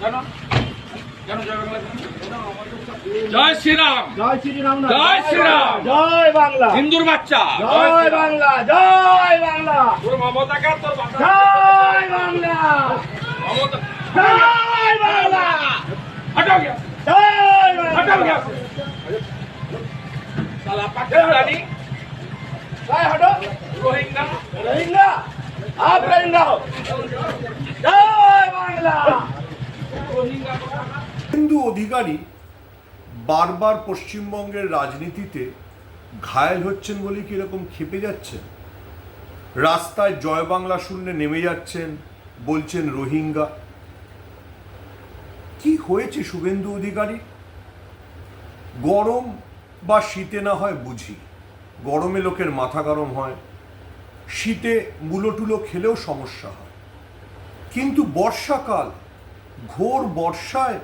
কেন কেন জয় বাংলা জয় শ্রীরাম জয় শ্রীরাম না জয় শ্রীরাম। জয় বাংলা হিন্দুর বাচ্চা জয় শ্রীরাম। বাংলা জয় বাংলা তোর মমতাকে আর তোর বাবা জয় বাংলা মমতা জয় বাংলা হটাও গিয়া জয় হটাও বাংলা গিয়া সালা পাকিস্তানি জয় হটো রোহিঙ্গা রোহিঙ্গা आप रहिंगा हो জয় বাংলা রোহিঙ্গা হিন্দু অধিকারী বারবার পশ্চিমবঙ্গের রাজনীতিতে ঘায়েল হচ্ছেন বলে কি এরকম খেপে যাচ্ছেন? রাস্তায় জয় বাংলা শুনলে নেমে যাচ্ছেন, বলছেন রোহিঙ্গা। কি হয়েছে শুভেন্দু অধিকারী? গরম বা শীতে না হয় বুঝি। গরমে লোকের মাথা গরম হয়, শীতে মুলোটুলো খেলেও সমস্যা হয়। কিন্তু বর্ষাকাল ঘোর বর্ষায়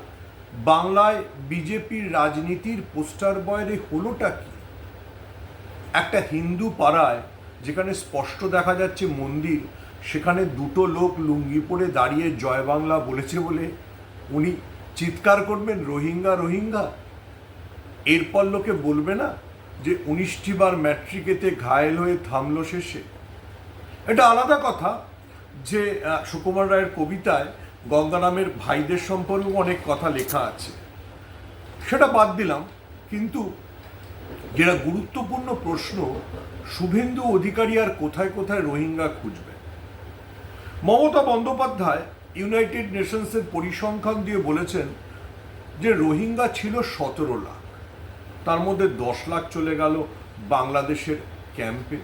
বাংলায় বিজেপির রাজনীতির পোস্টার বয়রে হলোটা কি? একটা হিন্দু পাড়ায় যেখানে স্পষ্ট দেখা যাচ্ছে মন্দির, সেখানে দুটো লোক লুঙ্গি পরে দাঁড়িয়ে জয় বাংলা বলেছে বলে উনি চিৎকার করবেন, রোহিঙ্গা রোহিঙ্গা? এরপর লোকে বলবে না যে উনিশটি বার ম্যাট্রিকেতে ঘায়েল হয়ে থামলো শেষে। এটা আলাদা কথা যে সুকুমার রায়ের কবিতায় গঙ্গারামের ভাইদের সম্পর্কেও অনেক কথা লেখা আছে। সেটা বাদ দিলাম, কিন্তু যেটা গুরুত্বপূর্ণ প্রশ্ন, শুভেন্দু অধিকারী আর কোথায় কোথায় রোহিঙ্গা খুঁজবে? মমতা বন্দ্যোপাধ্যায় ইউনাইটেড নেশনসের পরিসংখ্যান দিয়ে বলেছেন যে রোহিঙ্গা ছিল সতেরো লাখ। তার মধ্যে দশ লাখ চলে গেল বাংলাদেশের ক্যাম্পে।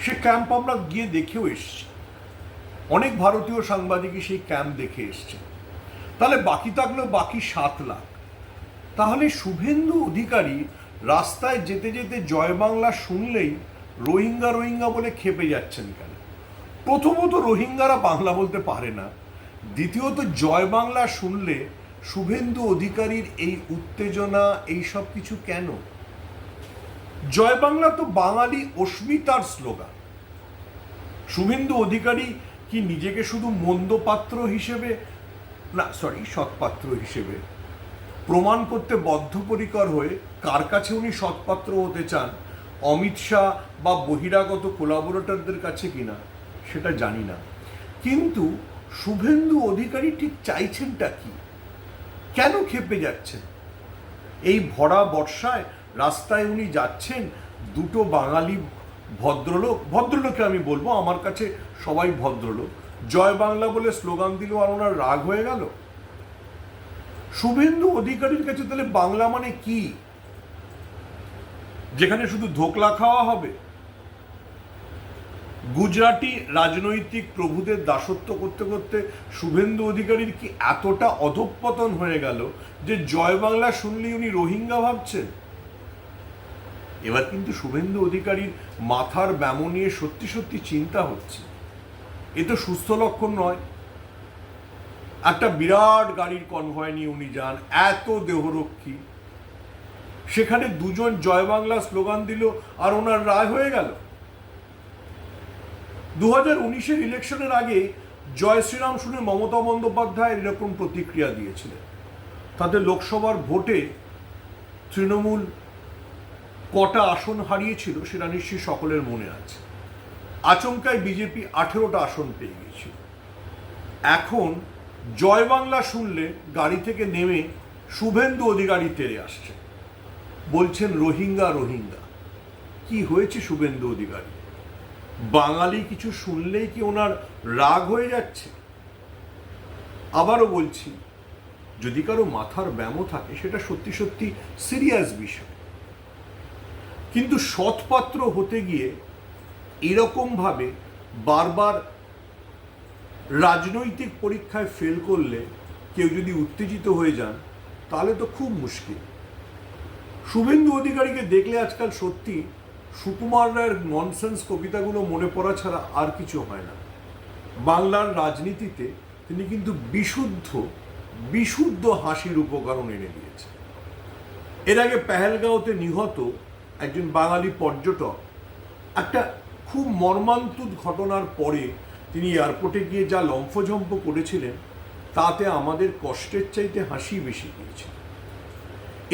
সে ক্যাম্প আমরা গিয়ে দেখেও এসেছি। অনেক ভারতীয় সাংবাদিকই সেই ক্যাম্প দেখে এসছে। তাহলে বাকি থাকল বাকি সাত লাখ। তাহলে শুভেন্দু অধিকারী রাস্তায় যেতে যেতে জয় বাংলা শুনলেই রোহিঙ্গা রোহিঙ্গা বলে খেপে যাচ্ছেন কেন? প্রথমত রোহিঙ্গারা বাংলা বলতে পারে না। দ্বিতীয়ত জয় বাংলা শুনলে শুভেন্দু অধিকারীর এই উত্তেজনা, এই সব কিছু কেন? জয় বাংলা তো বাঙালি অস্মিতার স্লোগান। শুভেন্দু অধিকারী কি নিজেকে শুধু মন্দ পাত্র হিসেবে? না সরি সৎপাত্র হিসেবে। প্রমাণ করতে বদ্ধপরিকর হয়ে কার কাছে উনি সৎপাত্র হতে চান? অমিত শাহ বা বহিরাগত কোলাবোরেটরদের কাছে কিনা? সেটা জানি না। কিন্তু শুভেন্দু অধিকারী ঠিক চাইছেনটা কি? কেন খেপে যাচ্ছেন? এই ভরা বর্ষায় রাস্তায় উনি যাচ্ছেন দুটো বাঙালি ভদ্রলোক, ভদ্রলোককে আমি বলব, আমার কাছে সবাই ভদ্রলোক। জয় বাংলা বলে স্লোগান দিল আর ওনার রাগ হয়ে গেল? শুভেন্দু অধিকারীর কাছে তাহলে বাংলা মানে কি? যেখানে শুধু ধোকলা খাওয়া হবে? গুজরাটি রাজনৈতিক প্রভুদের দাসত্ব করতে করতে শুভেন্দু অধিকারীর কি এতটা অধঃপতন হয়ে গেল যে জয় বাংলা শুনলেই উনি রোহিঙ্গা ভাবছেন? এবার কিন্তু শুভেন্দু অধিকারীর মাথার ব্যামো নিয়ে সত্যি সত্যি চিন্তা হচ্ছে। এ তো সুস্থ লক্ষণ নয়। একটা বিরাট গাড়ির কনভয় নিয়ে উনি যান, এত দেহরক্ষী। সেখানে দুজন জয় বাংলা স্লোগান দিল আর ওনার রায় হয়ে গেল। দু হাজার উনিশের ইলেকশনের আগে জয় শ্রীরাম শুনে মমতা বন্দ্যোপাধ্যায় এরকম প্রতিক্রিয়া দিয়েছিলেন। তাদের লোকসভার ভোটে তৃণমূল কটা আসন হারিয়েছিল সেটা নিশ্চয়ই সকলের মনে আছে। আচমকায় বিজেপি আঠেরোটা আসন পেয়ে গিয়েছিল। এখন জয় বাংলা শুনলে গাড়ি থেকে নেমে শুভেন্দু অধিকারী তেরে আসছে। বলছেন, রোহিঙ্গা রোহিঙ্গা। কি হয়েছে শুভেন্দু অধিকারী? বাঙালি কিছু শুনলেই কি ওনার রাগ হয়ে যাচ্ছে? আবারও বলছি, যদি কারও মাথার ব্যামো থাকে, সেটা সত্যি সত্যি সিরিয়াস বিষয়। কিন্তু সৎপাত্র হতে গিয়ে এরকমভাবে বারবার রাজনৈতিক পরীক্ষায় ফেল করলে কেউ যদি উত্তেজিত হয়ে যান, তাহলে তো খুব মুশকিল। শুভেন্দু অধিকারীকে দেখলে আজকাল সত্যি সুকুমার রায়ের ননসেন্স কবিতাগুলো মনে পড়া ছাড়া আর কিছু হয় না। বাংলার রাজনীতিতে তিনি কিন্তু বিশুদ্ধ বিশুদ্ধ হাসির উপকরণ এনে দিয়েছে এর আগে পেহেলগাঁওতে নিহত একজন বাঙালি পর্যটক, একটা খুব মর্মান্তুদ ঘটনার পরে তিনি এয়ারপোর্টে গিয়ে যা লম্ফঝম্প করেছিলেন, তাতে আমাদের কষ্টের চাইতে হাসি বেশি পেয়েছে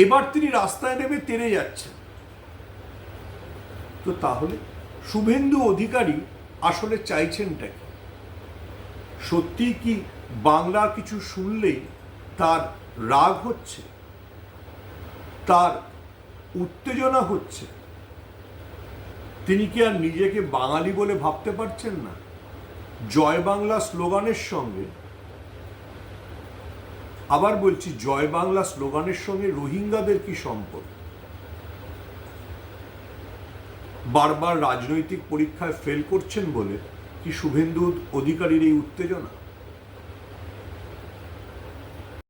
এবার তিনি রাস্তায় নেমে তেড়ে যাচ্ছেন। তো তাহলে শুভেন্দু অধিকারী আসলে চাইছেনটা কি? সত্যি কি বাংলা কিছু শুনলেই তার রাগ হচ্ছে? তার উত্তেজনা হচ্ছে। তিনি কি আর নিজেকে বাঙালি বলে ভাবতে পারছেন না? জয় বাংলা স্লোগানের সঙ্গে, আবার বলছি জয় বাংলা স্লোগানের সঙ্গে রোহিঙ্গাদের কি সম্পর্ক? বারবার রাজনৈতিক পরীক্ষায় ফেল করছেন বলে কি শুভেন্দু অধিকারীর এই উত্তেজনা?